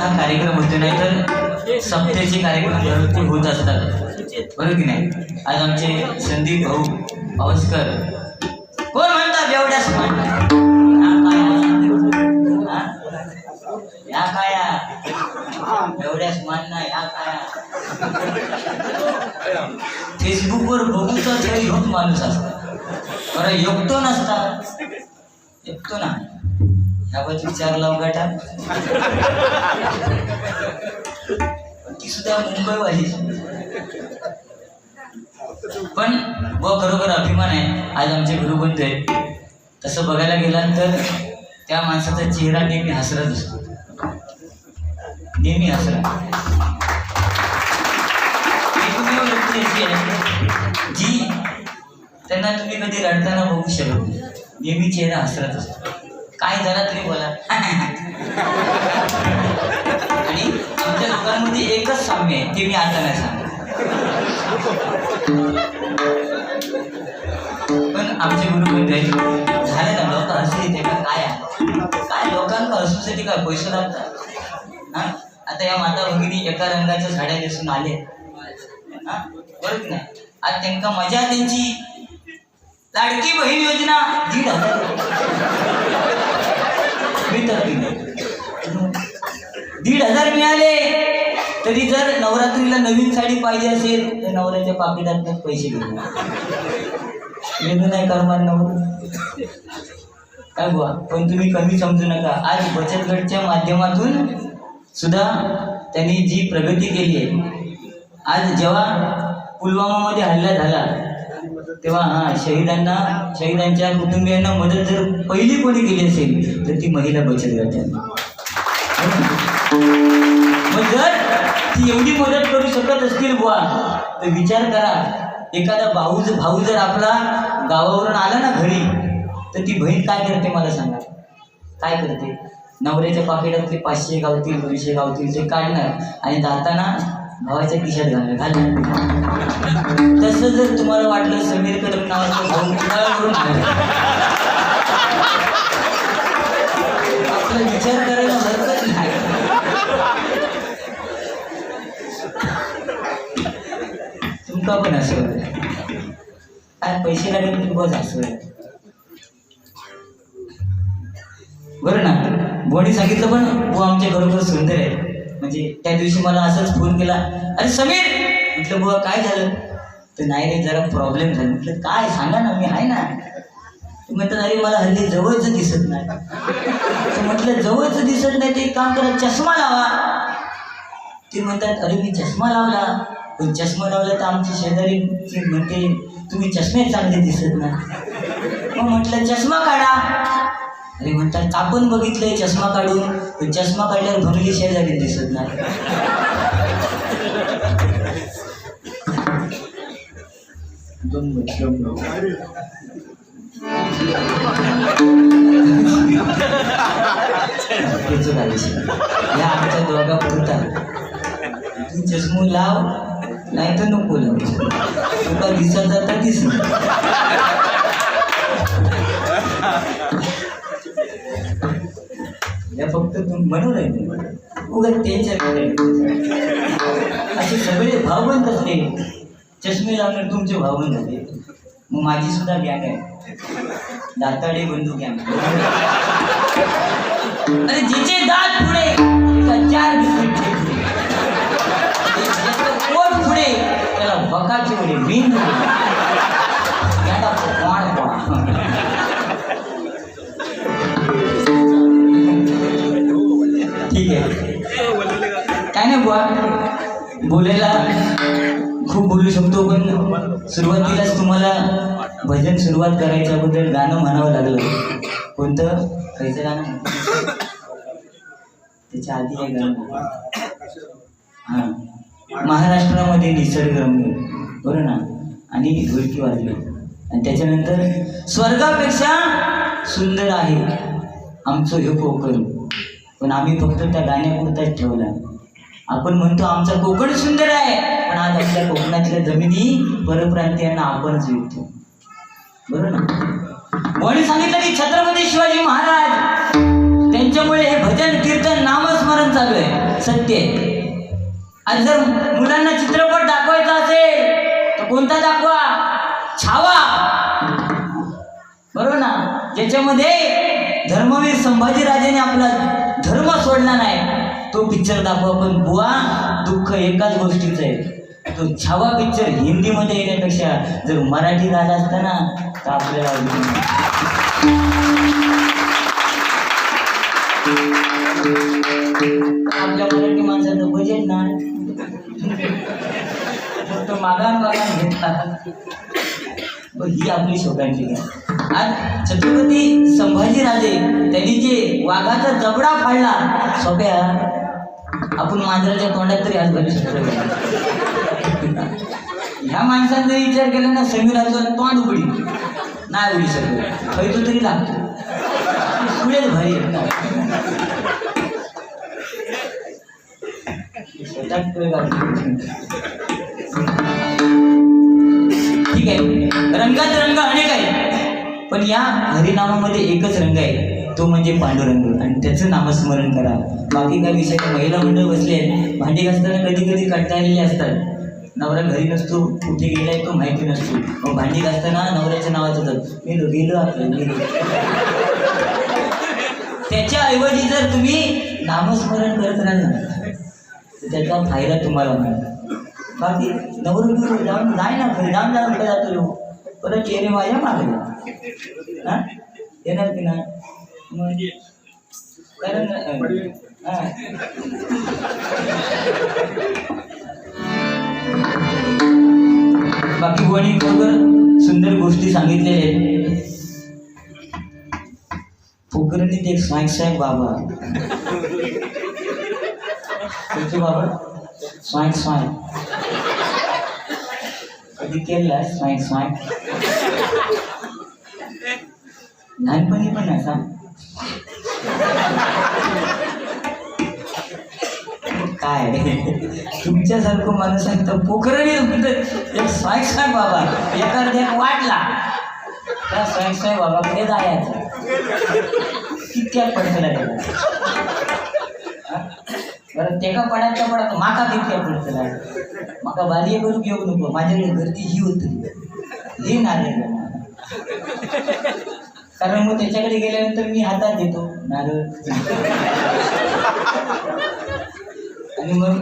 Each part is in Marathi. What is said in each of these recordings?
हा कार्यक्रम होतो नाही तर सप्त्याचे कार्यक्रम दररोजचे होत असतात. बरोबर की नाही? आज आमचे संदीप भाऊ पावसकर कोण म्हणतात एवढ्याच या काया. एवढ्याच मान ना या काया. फेसबुकवर बघू तर तरी माणूस असतो. बरं योगतो नसता. एकतो ना ह्याबद्दल विचार चार लाव गाठा ती सुद्धा मुंबईवाली. पण व खरोखर अभिमान आहे. आज आमचे गुरुबंधू आहेत. तसं बघायला गेलात तर त्या माणसाचा चेहरा नेहमी हसरत असतो. नेहमी हसरा एकमेव व्यक्ती अशी आहे जी त्यांना तुम्ही कधी रडताना बघू शकत नाही. नेहमी चेहरा हसरत असतो. काय झाला तरी बोला. आणि आमच्या लोकांमध्ये एकच साम्य आहे ते मी आता नाही सांगत पण आमचे गुरु म्हणते झाले ना लोक हसू येते का? काय काय लोकांना हसूसाठी काय पैसे लागतात? आता या माता भगिनी एका रंगाच्या साड्या दिसून आले. हा? बरोबर नाही? आज त्यांना मजा त्यांची लाडकी बहीण योजना दीड हजार मिळतात दीड हजार मिळाले तरी जर नवरात्रीला नवीन साडी पाहिजे असेल तर नवऱ्याच्या पाकिटात पैसे घेऊन नाही करणार नवर. काय बुवा पण तुम्ही कमी समजू नका. आज बचत गटच्या माध्यमातून सुद्धा त्यांनी जी प्रगती केली आहे आज जेव्हा पुलवामामध्ये हल्ला झाला तेव्हा हा शहीदांना शहीदांच्या कुटुंबियांना मदत जर पहिली कोणी केली असेल तर ती महिला बचत गट मग जर ती एवढी मदत करू शकत असतील बुवा तर विचार करा. एखादा भाऊ भाऊ जर आपला गावावरून आला ना घरी तर ती बहीण काय करते मला सांगा? काय करते? नवऱ्याच्या पाकिटातले पाचशे गावतील दोनशे गावतील ते काढणार आणि जाताना भावाच्या शर्ट घालणार घाल. तसं जर तुम्हाला वाटलं समीर कदम नावाचं भाऊ आपला विचार करायला हरकत नाही तुमका पण असं काय पैसे लागेल तुम्ही बस असं बरं ना बोणी सांगितलं पण तू आमच्या बरोबर सुंदर आहे म्हणजे त्या दिवशी मला असंच फोन केला अरे समीर! म्हटलं बुवा काय झालं? तर नाही रे जरा प्रॉब्लेम झाला. म्हटलं काय? सांगा ना मी आहे ना. ते म्हणतात अरे मला हल्ली जवळच दिसत नाही. तर म्हटलं जवळच दिसत नाही ते एक काम करा चष्मा लावा. ते म्हणतात अरे मी चष्मा लावला. पण चष्मा लावला तर आमची शेजारी म्हणते तुम्ही चष्मे चांगले दिसत नाही. मग म्हटलं चष्मा काढा. अरे म्हणतात आपण बघितलंय चष्मा काढून? चष्मा काढल्यावर भरली शेजारी दिसत नाही. दोन या आमच्या दोघा पुरता. तू चष्मू लाव नाही तर नको लाव. तुका दिसत तर दिसणार या फक्त तू म्हणून आहे उगा त्यांच्या असे सगळे भावबंद असते चष्मे लावणार तुमचे भावबंद झाले. मग माझी सुद्धा गॅंग आहे. दाताडे बंधू गॅंग अरे जिचे दात पुढे. चार बिस्किट पोट पुढे. त्याला बकाचे पुढे मेन कोण कोण ठीक आहे काय नाही बुवा. बोलायला खूप बोलू शकतो पण सुरुवातीलाच तुम्हाला भजन सुरुवात करायच्या अगोदर गाणं म्हणावं लागलं. कोणतं? खायचं गाणं? त्याच्या आधी एक गाणं. हां. महाराष्ट्रामध्ये निसर्गरम्य. बरोबर ना? आणि ढोलकी वाजली आणि त्याच्यानंतर स्वर्गापेक्षा सुंदर आहे आमचं हे कोकण. पण आम्ही फक्त त्या गाण्यापुरताच ठेवला. आपण म्हणतो आमचा कोकण सुंदर आहे. पण आज आपल्या कोकणातल्या जमिनी परप्रांतीयांना आपणच विकतो बरोबर ना? कोणी सांगितलं की छत्रपती शिवाजी महाराज त्यांच्यामुळे हे भजन कीर्तन नामस्मरण चालू आहे. सत्य आहे. आणि जर मुलांना चित्रपट दाखवायचा असेल तर कोणता दाखवा? छावा. बरोबर ना? ज्याच्यामध्ये धर्मवीर संभाजीराजेने आपला धर्म सोडला नाही तो पिक्चर दाखवा पण बुवा दुःख एकाच गोष्टीचं आहे. तो छावा पिक्चर हिंदीमध्ये येण्यापेक्षा जर मराठी झाला असता ना तर आपल्याला आपल्या मराठी माणसाचं बजेट ना. फक्त मागान मागान घेतला ही आपली शोकांची आज छत्रपती संभाजीराजे त्यांनी जे वाघाचा जबडा फाडला सोप्या आपण मांजराच्या तोंडात तरी आज घालू शकतो ह्या माणसाने जरी विचार केला ना समीराचं तोंड उघडी. नाही उघडी शकतो. खैतो तरी लागतो. पुढेच भारी ठीक आहे. रंगात रंग अनेक आहे पण या हरिनामामध्ये एकच रंग आहे तो म्हणजे पांडुरंग आणि त्याचं नामस्मरण करा बाकी काय विषय महिला मंडळ बसले आहेत भांडी घासताना कधी कधी कंटाळलेले असतात नवरा घरी नसतो कुठे गेलाय तो माहिती नसतो मग भांडी घासताना नवऱ्याच्या नावाचं होतं गेलो गेलो आपलं गेलो त्याच्या ऐवजी जर तुम्ही नामस्मरण करत राहाल ना तर त्याचा फायदा तुम्हाला मिळेल बाकी नवरून जाऊन जाय ना घरी जाऊन जाऊन जातो लोक परत चेहरे माझ्या मागे हा? येणार की नाही? मग कारण हा. बाकी कोणी बरोबर सुंदर गोष्टी सांगितलेल्या आहेत? पोखरणीत एक स्वाय साहेब बाबा. कोणते बाबा? स्वाय स्वाय कधी केलं स्वाईक स्वाईक लहानपणी पण असा. काय? तुमच्यासारखं माणूस आहे तर पोखरणी एक स्वाईक स्वाय बाबा एखाद्या वाटला. त्या स्वाय बाबा बाबाकडे जायचं. कितक्या पडतला त्याला बरं ते तेका पडायचं पडत माका कितक्या पडतला म्हाका बाली करून घेऊ नको. माझ्याकडे गर्दी ही होती. ही नारळ कारण मग त्याच्याकडे गेल्यानंतर मी हातात देतो. नारळ. आणि मग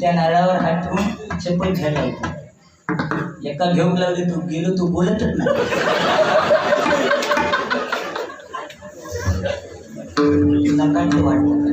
त्या नारळावर हात ठेवून चप्पल घ्यायला लावतो. एका घेऊन लावले तू गेलो तू बोलतच नाही. नकाट वाटत.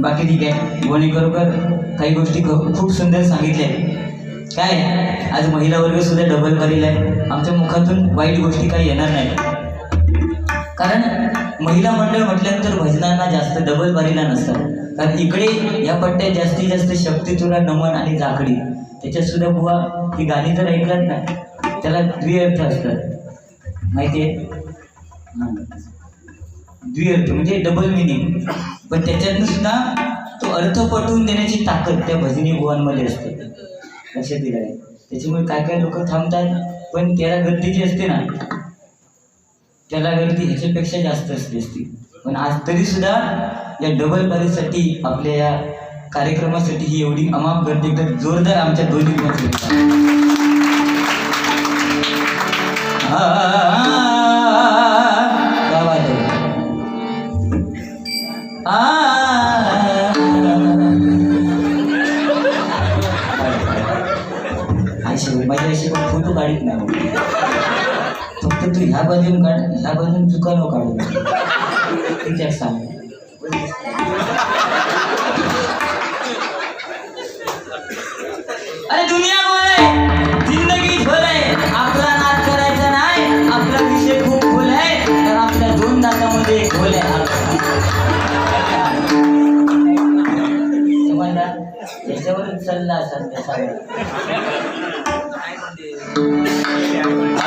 बाकी ठीक आहे. गोणी बरोबर काही गोष्टी खूप सुंदर सांगितल्या आहेत. काय? आज महिला वर्ग सुद्धा डबल करेल आहे. आमच्या मुखातून वाईट गोष्टी काही येणार नाही कारण महिला मंडळ म्हटल्यानंतर भजनांना जास्त डबल बारीला नसतात. कारण इकडे या पट्ट्यात जास्तीत जास्त शक्ती तुला नमन आणि जाकडी त्याच्यात सुद्धा बुवा ही गाणी जर ऐकलात ना? त्याला द्विअर्थ असतात. माहिती आहे? द्विअर्थ म्हणजे डबल मिनिंग पण त्याच्यातनं सुद्धा तो अर्थ पटवून देण्याची ताकद त्या भजनी बुवांमध्ये असते. लक्षात दिलं आहे त्याच्यामुळे काय काय लोक थांबतात पण त्याला गर्दी जी असते ना त्याला गर्दी ह्याच्यापेक्षा जास्त असते असते. पण आज तरी सुद्धा या डबल बारीसाठी आपल्या या कार्यक्रमासाठी ही एवढी अमाप गर्दी तर जोरदार आमच्या दोन्ही हा. काढीत नाही फक्त तू ह्या बाजून काढ ह्या बाजून चुका नको काढू तिच्यात सांग. अरे दुनिया बोल आहे. जिंदगी झोल आहे. आपला नाच करायचा नाही. आपला विषय खूप खोल आहे. तर आपल्या दोन दातामध्ये एक खोल आहे. समजला? त्याच्यावरच चालला सध्या सगळं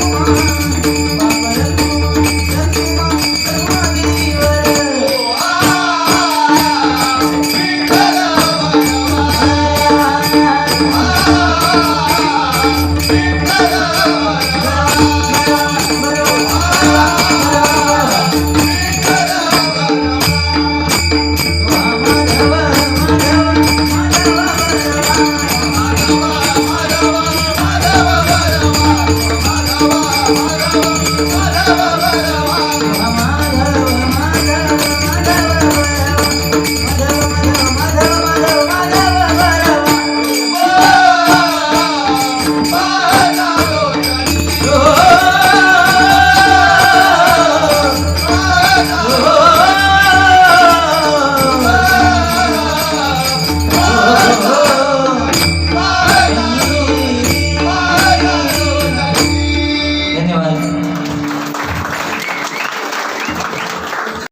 Thank you.